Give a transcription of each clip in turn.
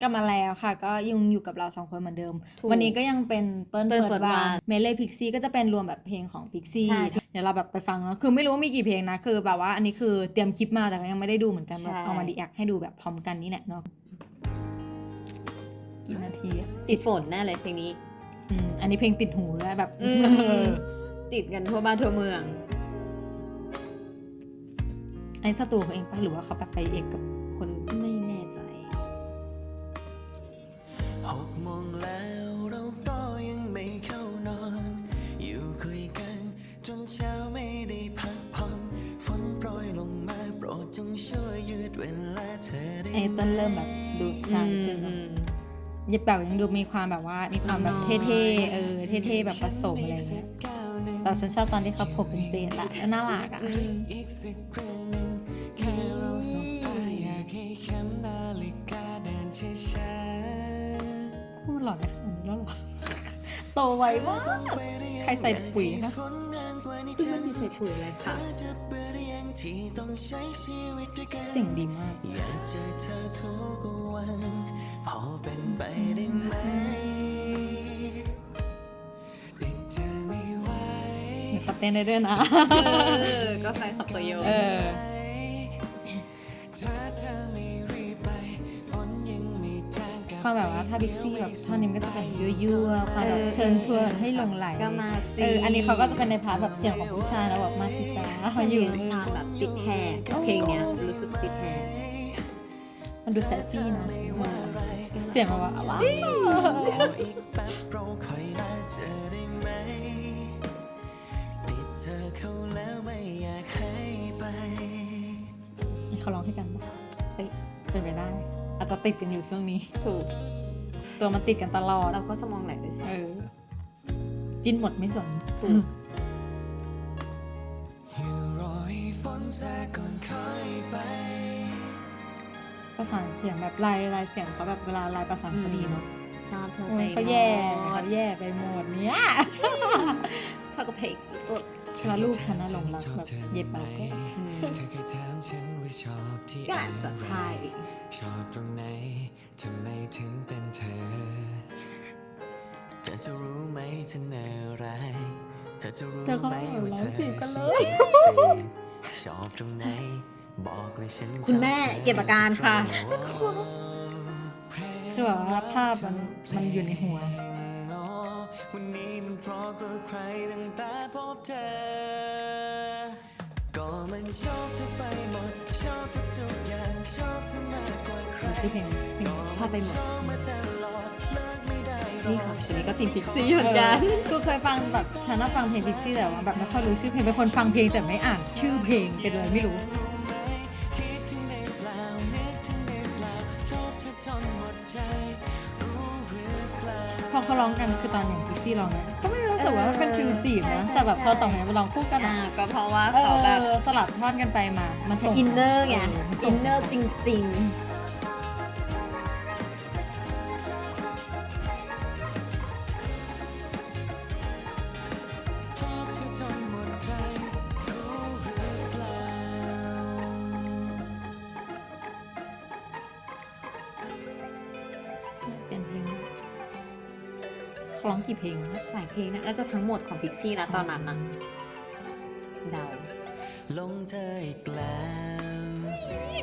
กลับมาแล้วค่ะ ก็ยังอยู่กับเราสองคนเหมือนเดิม ถูกวันนี้ก็ยังเป็นเติ้ลเติ้ลเฟิร์ส First วาน One เมเล่พิกซี่ก็จะเป็นรวมแบบเพลงของพิกซี่ใช่เดี๋ยวเราแบบไปฟังเนาะคือไม่รู้ว่ามีกี่เพลงนะ คือแบบว่าอันนี้คือเตรียมคลิปมาแต่ก็ยังไม่ได้ดูเหมือนกันใช่ แบบเอามาดีแอคให้ดูแบบพร้อมกันนี่แหละเนาะกี่นาทีอะติดฝนแน่เลยเพลงนี้ อืมอันนี้เพลงติดหูด้วยแบบ อืม ติดกันทั่วบ้านทั่วเมือง ไอ้สตูเขาเองปะหรือว่าเขาแบบไปเอกกับ ต้นเริ่มแบบดูชาขึ้นเนอะเย็บแบบยังดูมีความแบบว่า มีความแบบเท่ๆเออเท่ๆแบบผสมอะไรเงี้ยแต่ฉันชอบตอนที่เขาผมเป็นเจนละน่ารักอะอีกสักครั้งหนึ่งแค่เราสบตาอยากให้เข็มนาฬิกาเดินช้าพูดหล่อได้ขนาดนี้แล้วเหรอ โตไวมากๆใครใส่ปุ๋ยนะฝนนานกว่านี้คือจะมันมีใส่ปุ๋ยอะไรเธค่ะอจะเบื่อหรือยังที่ต้องใช้ชีวิตด้วยกันเสิ่งดีมากอยากเจอเธอทุกวันพอเป็นไปได้ไหมติดเธอไม่ไหวมีเขาเต้นได้ด้วยนะ ก็ใส่ขับตัวโยงเออ ความแบบว่าถ้าบิ๊กซี่แบบท่อนนี้มันก็จะแบบยั่วๆความแบบเชิญชวนให้หลงไหลก็มาสิเอออันนี้เขาก็จะเป็นในพาร์ทแบบเสียงของผู้ชายแล้วแบบมาสิจ้ามัเขานออยู่ยู่ในความแบบติดแฮร์เพลงเนี้ยรู้สึกติดแฮร์มันดูแซจี้นะเออเสียงแบบว่าว้าวรออีกแป๊บเราค่อยน่าเจอได้ไหมติดเธอเข้าแล้วไม่อยากให้ไปเขาร้องให้กันปะเฮ้ยเป็นไปได้ อาจจะติดกันอยู่ช่วงนี้ ถูก ตัวมันติดกันตลอดเราก็สมองไหลเลยสิเออ จิ้นหมดไม่สนถูกอยู่รอให้ฝนซาก่อนค่อยไปประสานเสียงแบบลายลายเสียงเขาแบบเวลาลายประสานคดีเนาะชอบเธอโอ้ไปยเขาแย่หมเขาดแย่ไปหมดเนี้ยเท่ากับเพลงสุด ใช่ว่าลูกฉันน่ะหลงรักแบบเย็บแบบก็ๆอืมเธอเคยถามฉันว่าชอบที่ก็อาจจะใช่ชอบตรงไหนทำไมถึงเป็นเธอเธอจะรู้ไหมเธอน่ารักเธอจะรู้เธอเขาไหมว่าเธอร้องผิดกันเลยพิเศษชอบตรงไหนบอกเลยฉันคุณแม่เก็บอาการค่ะคือแบบว่าภาพมันมันอยู่ในหัว วันนี้มันเพราะก็ใครตั้งแต่พบเธอ ก็มันชอบเธอไปหมด ชอบทุกๆอย่างชอบเธอมากกว่าใครชื่อเพลงเพลงชอบไปหมดชอบมาตลอดเลิกไม่ได้หรนี่อกค่ะทีนี้ก็ติดพิกซี่เหมือนกัน คือเคยฟังแบบฉันน่ะฟังเพลงพิกซี่แต่ว่าแบบไม่ค่อยรู้ชื่อเพลงเป็นคนฟังเพลงแต่ไม่อ่านชื่อเพลงเป็นอะไรไม่รู้คิดถึงในเปล่านึกถึงในเปล่าชอบเธอจนหมดใจรู้หรือเปล่า พอเขาร้องกันคือตอนอย่างพิกซี่ร้องเนี่ยก็ไม่ได้รู้สึกว่ามันเป็นฟิลจีบนะแต่แบบพอสองเนี่ยไปร้องคู่กันอ่าอะก็เพราะว่าเอเขาแบบอสลับท่อนกันไปมามันส่งอินเนอร์ไง มันส่อินเนอร์จริง เขาร้องกี่เพลงนะๆหลายเพลงนะน่าจะทั้งหมดของพิกซี่แล้วตอนนั้นนะเดาลงเธออีกแล้ว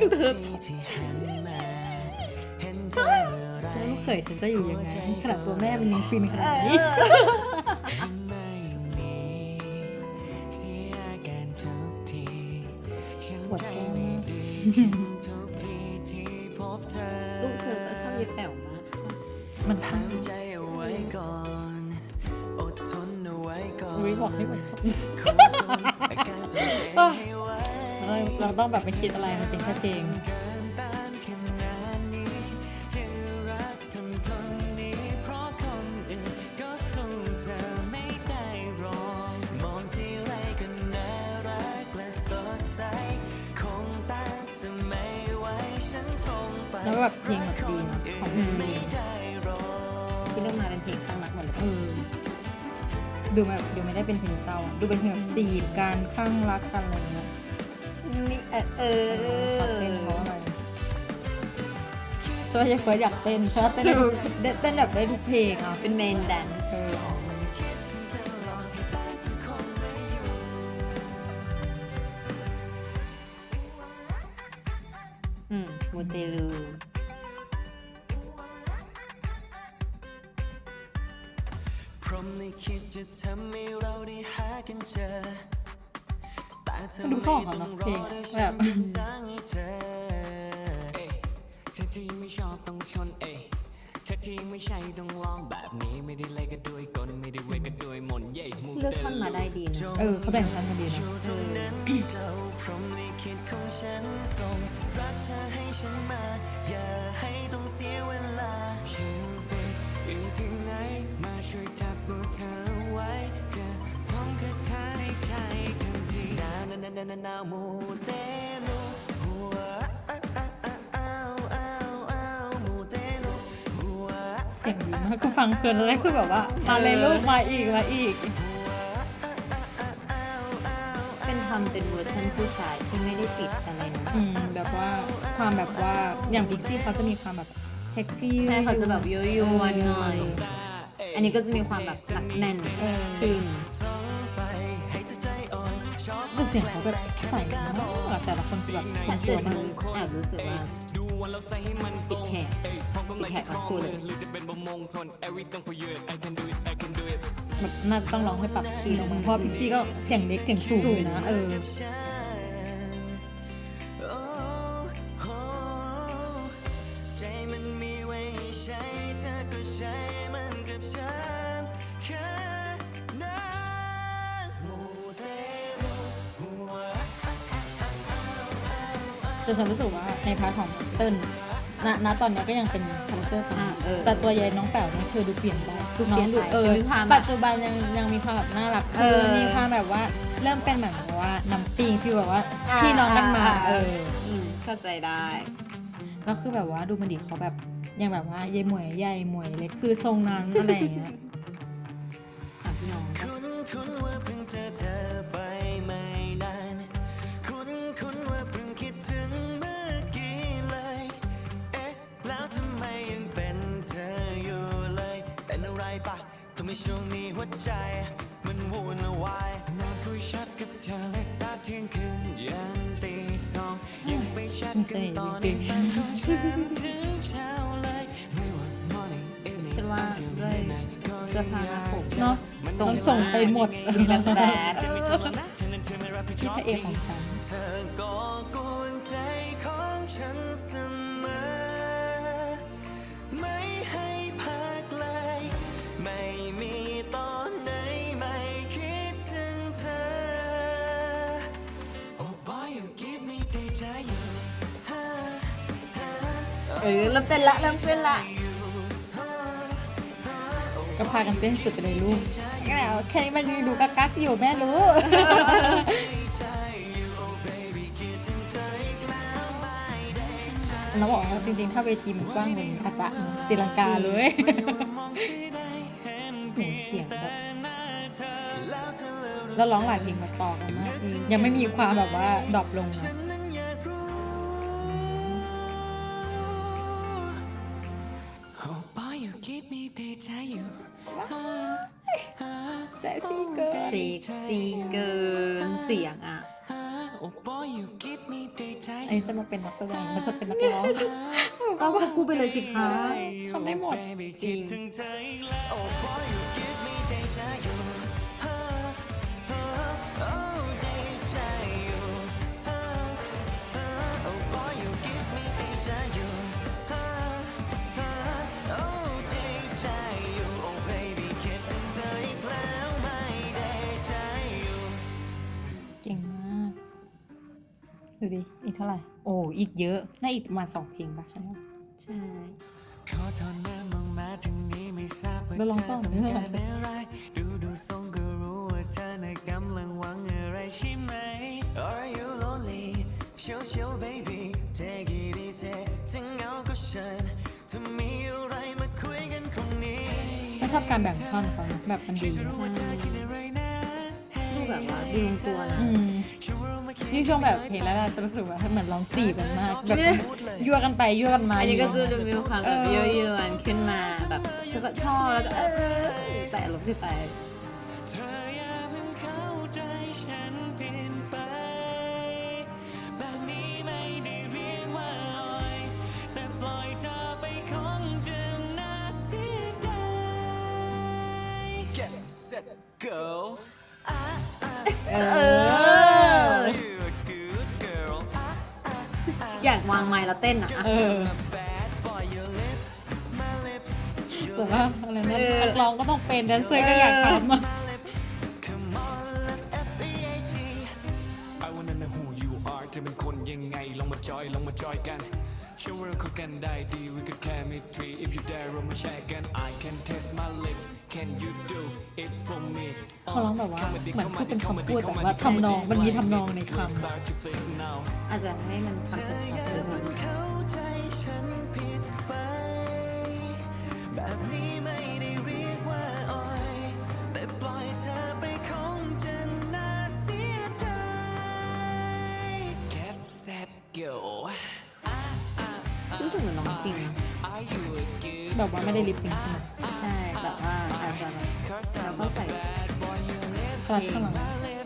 ดูเธอที่ที่หันมาเห็นเธอเมื่อไหรแล้วลูกเขยฉันจะอยู่ยังไงขนาดตัวแม่มันยังฟินขนาดนี้ เราเราต้องแบบไม่คิดอะไรมันเป็นแค่เพลงเกินต้านขนาดนี้จะรักทำคนนี้เพราะคนอื่นก็สู้เธอไม่ได้หรอกมองที่ไรก็น่ารักและสดใสคงต้านเธอไม่ไหวฉันคงไปแล้วแบบเพลงแบบดีเนอะของอืมไม่ได้หรอกที่เลือกมาเป็นเพลงข้างรักหมดเลยเออดูแบบดูไม่ได้เป็นเพลงเศร้าอะดูเป็นเพลงแบบจีบกันข้างรักกันอะไรเงี้ย นี่เออเอเขาเต้นอเพราะอะไรช่วยยายเฟิร์สอยากเต้นเพราะเต้นได้เต้นแบบได้ทุกเพลงอะเป็นเมนแดนเอออืมมูเตลูพรหมลิขิตจะทำให้เราได้หากันเจอ แต่เธอดูไม่เข้าต้ออกองเนาะรเพลองได้แบฉับนจะสร้างให้เธอเอ้ยถ้าที่ไม่ชอบต้องชนเอ้ยถ้าที่ไม่ใช่ต้องลองแบบนี้ไม่ได้เล่นกันด้วยกลไม่ได้เวทกันด้วยมนต์เย่มูเลือกท่อนมาได้ดีนะเออเขาแบ่งกันมาดีนะตรงนั้นเจ้าพรหมลิขิตของฉันส่งรักเธอให้ฉันมาอย่า นานานานานามูเตลูหัวอ้าวอ้าวอ้าวมูเตลูหัวเสียงดีมากกูฟังเพลินแล้วคือแบบว่า มาเลยลูกมาอีกมาอีก เป็นทำเป็นเวอร์ชันผู้ชายที่ไม่ได้ติดอะไรนะอืมแบบว่าความแบบว่าอย่างพิกซี่เขาจะมีความแบบเซ็กซี่ใช่เขาจะแบบยั่วยวนหน่อย อันนี้ก็จะมีความแบบหนักแน่นขึ้น สียงเขาแบบใส่มากแต่ละคนคือแบบฉันตัแต่วนมาแอบรู้สึกว่าติดแหกติดแหกทั้งคู่เลยแบบน่าจะต้องร้องให้ปรับคีย์ลงมาเพราะพิกซี่ก็เสียงเล็กเสียงสูงนะเออ แต่ฉันรู้สึกว่าในพาร์ทของเติ้ลณณตอนเนี้ยก็ยังเป็นคาแรคเตอร์คนอ่านี้เออแต่ตัวยายน้องแป๋วนี่คือดูเปลี่ยนได้ดูน้องดูเปลี่ยนไปเออมีความแบบปัจจุบันยังยังมีความแบบน่ารักเอคืออมีความแบบว่าเริ่มเป็นเหมือนแบบว่าน้ำปิงฟีลแบบว่าอ่าพี่น้องกันมาอ่า เอออืมเข้าใจได้ แล้วคือแบบว่าดูมันดีเขาแบบยังแบบว่ายายหมวยใหญ่หมวยเล็กคือทรงนั้นอะไรอย่างเงี้ยำไมช่วงนี้หัวใจ มันวุ่นวายนอนคุยแชัดกับเธอและสตาร์ทเที่ยงคืนยันตีสองยังไปแชัดกันตอนในฝันของฉันถึงเช้าเลยไม่ว่า morning evening ฉันว่าด้วยเสื้อผ้าหน้าผมเนาะต้องส่งไปหมดมีแบบแบดที่พระเอกของฉันเธอก็กวน เออเริ่มเต้นละเริ่มเต้นละก็พากันเต้นสุดไปเลยลูกแค่แค่นี้มันยังดูกักกักๆอยู่แม่รู้น้องบอกว่าจริงๆ ถ้าเวทีมันกว้างกว่านี้อาจจะตีลังกาเลยโหเสียงแบบแล้วร้องหลายเพลงมาต่อกันมากยังไม่มีความแบบว่าดรอปลงนะ deja vu แซซี่เกินเซ็กซี่เกินเสียงอะ Oh boy you give me deja อันนี้จะมาเป็นนักแสดงแล้วจะเป็นนักร้องก็ควบคู่ไปเลยสิคะทำได้หมดจริง ดูดิ อีกเท่าไหร่ โอ้ อีกเยอะน่าอีกประมาณสองเพลงปะฉันว่าใช่ขอโทษนะมองมาทางนี้ไม่ทราบว่าแล้วลองเธต่ออต้องนี่การหน่อยอะไรดูดูทรงก็รู้ว่าเธอน่ะกำลังหวังอะไรใช่ไหม Are you lonely เชียวเชียว baby take it easy ถ้าเหงาก็เชิญถ้ามีอะไรมาคุยกันตรงนี้ฉันชอบการแบ่งท่อนเขานะแบบมันดีรู้ว่าเธอคิดอะไรนะดูแบบว่าดูลงตัวนะอืม ยิ่งช่วงแบบเพลงแรกๆจะรู้สึกว่าเหมือนร้องจีบกันมากแบบยั่วกันไปยั่วกันมาอันนี้ก็จะดูมีความแบบเออเยอะๆขึ้นมาแบบแล้วก็ชอบแล้วก็เออแต่ลบขึ้นไปเธออ วางไม้แล้วเต้นอะเออ Bad boy your lips my lips แต่ว่าอะไรนะนักร้องก็ต้องเป็นแดนเซอร์ก็อยากทำอะ กันได้ดี We got chemistry if you dare เรามาแชร์กัน I can taste my lips Can you do it for me เขาร้องแบบว่าเหมือนพูดเป็นคำพูดแต่ว่าทำนองมันมีทำนองในคำอาจจะให้มันคำชัดๆเลยว่าเข้าใจฉันผิดไปแบบนี้ สึกเหมือนร้องจริงนะ Are you a good แบบว่าไม่ได้ลิปจริงใช่ไหมใช่แบบว่าอาจจะแบบ Cause แล้ว I'm ก็ a ใส่ bad boy Your lips สลัดข้างหลัง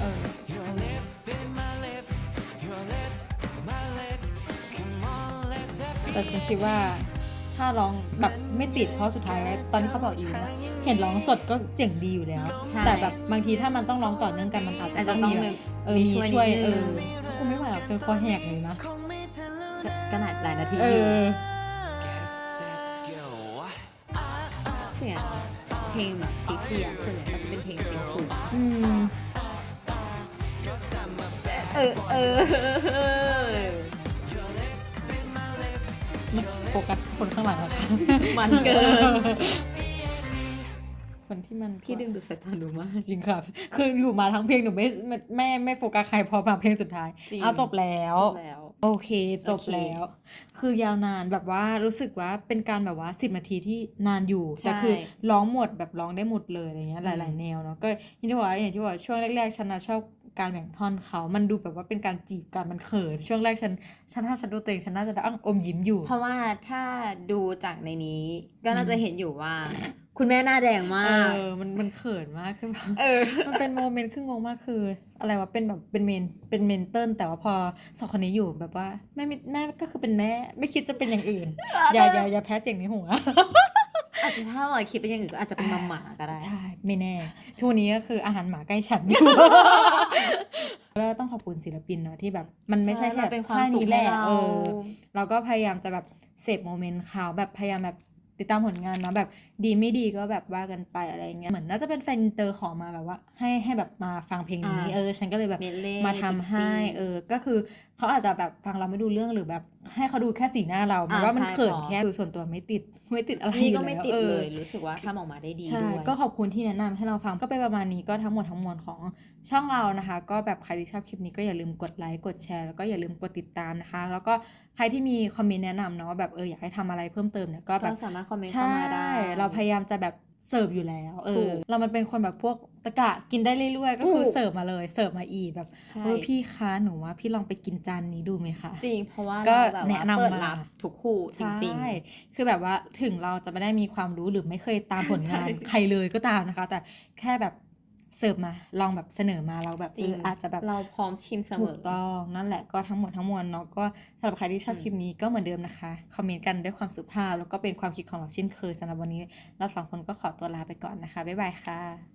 เออ Your lips in my lips Your lips my lips Come on let's have แต่ฉันคิดว่าถ้าร้องแบบไม่ติดเพราะสุดท้ายแล้วตอนที่เขาบอกอีกว่าเห็นร้องสดก็เจ๋งดีอยู่แล้วใช่แต่แบบบางทีถ้ามันต้องร้องต่อเนื่องกันมันอาจอาจจะจะต้องต้องมีมีแบบเออมีมีช่วยช่วยนิดเอนึงอคงไม่ไหวหรอกเป็นคอแหกเลยนะ ก็นะก็หนาหลายนาทีเออยู่อ Get set go เสียงเพลงแบบพิเซียส่วนใหญ่ก็จะเป็นเพลงเสียงสูงอืม เออเออโฟกัสคนข้างหลังอะค่ะมันเกิน คนที่มันพี่ดึงดูดสายตาหนูมาก จริงค่ะคืออยู่มาทั้งเพลงหนูไม่ไม่ไม่ไม่โฟกัสใครพอมาเพลงสุดท้าย จริง เอาจบแล้ว จบแล้ว โอเค จบโอเค แล้ว คือยาวนานแบบว่ารู้สึกว่าเป็นการแบบว่าสิบนาทีที่นานอยู่ใช่แต่คือร้องหมดแบบร้องได้หมดเลยอะไรเงี้ยหลายๆแนวเนาะก็อย่างที่บอกว่าอย่างที่บอกว่าช่วงแรก ๆ ฉันนะชอบการแบ่งท่อนเขา มันดูแบบว่าเป็นการจีบกันมันเขินช่วงแรกฉันฉันถ้าฉันดูตัวเองฉันน่าจะอ้างอมยิ้มอยู่ เพราะว่าถ้าดูจากในนี้ก็น่าจะเห็นอยู่ว่า คุณแม่หน้าแดงมาเอกอมันมันเขินมากคือแบบเออมันเป็นโมเมนต์ครึ่งงงมากคือ อะไรวะ เป็นแบบเป็นเมน เป็นเมนเติลแต่ว่าพอสองคนนี้อยู่แบบว่าแม่มิแม่ก็คือเป็นแม่ ไม่คิดจะเป็นอย่างอื่น อย่าอย่าอย่าแพ้เสียงในหัวอาจจะถ้าเราคิดไปอย่างอื่นก็อาจจะเป็นมัมหมาก็ได้ ใช่ ไม่แน่ ช่วงนี้ก็คืออาหารหมาใกล้ฉันอยู่แล้วต้องขอบคุณศิลปินเนาะที่แบบ มันไม่ใช่แค่มันเป็นความค่ยสุขนี้แหละให้เราเออเราก็พยายามจะแบบเสพโมเมนต์เขาแบบพยายามแบบ ติดตามผลงานเนาะแบบดีไม่ดีก็แบบว่ากันไปอะไรเงี้ยเหมือนน่าจะเป็นแฟนอินเตอร์ขอมาแบบว่า ให้ให้แบบมาฟังเพลงนี้อ่าเออ ฉันก็เลยแบบเมดเล่มาทำให้ เออ ก็คือเขาอาจจะแบบฟังเราไม่ดูเรื่องหรือแบบ ให้เขาดูแค่สีหน้าเราหมายว่ามันเขินแค่คือส่วนตัวไม่ติดไม่ติดอะไรนี่อยู่ก็ไม่แล้วติดออเลยรู้สึกว่าทำออกมาได้ดีใช่ด้วยก็ขอบคุณที่แนะนำให้เราฟังก็เป็นประมาณนี้ก็ทั้งหมดทั้งมวลของช่องเรานะคะ ก็แบบใครที่ชอบคลิปนี้ก็อย่าลืมกดไลค์กดแชร์แล้วก็อย่าลืมกดติดตามนะคะ แล้วก็ใครที่มีคอมเมนต์แนะนำเนาะแบบเอออยากให้ทำอะไรเพิ่มเติมเนี่ยก็แบก็บสามารถคอมเมนต์ใช่เข้ามาได้ เราพยายามจะแบบ เสิร์ฟอยู่แล้วเอถูอกเรามันเป็นคนแบบพวกตะกะกินได้เรื่อยๆ ก็คือถูกเสิร์ฟมาเลยเสิร์ฟมาอีกแบบใช่เออพี่คะหนูว่าพี่ลองไปกินจานนี้ดูไหมคะจริงเพราะว่าก็เราแบบแนะว่านำเปิดมารับทุกคู่จริงใช่คือแบบว่าถึงเราจะไม่ได้มีความรู้หรือไม่เคยตามผลงานใครเลยก็ตามนะคะ แต่แค่แบบ เสิร์ฟมาลองแบบเสนอมาเราแบบๆจริงเอออาจจะแบบเราพร้อมชิมเสมถูอกต้องนั่นแหละก็ทั้งหมดทั้งมวลเนาะก็สำหรับใครที่ชอบอืมคลิปนี้ก็เหมือนเดิมนะคะคอมเมนต์กันด้วยความสุภาพ แล้วก็เป็นความคิดของเราเช่นเคยสำหรับวันนี้ เราสองคนก็ขอตัวลาไปก่อนนะคะบ๊ายบายค่ะ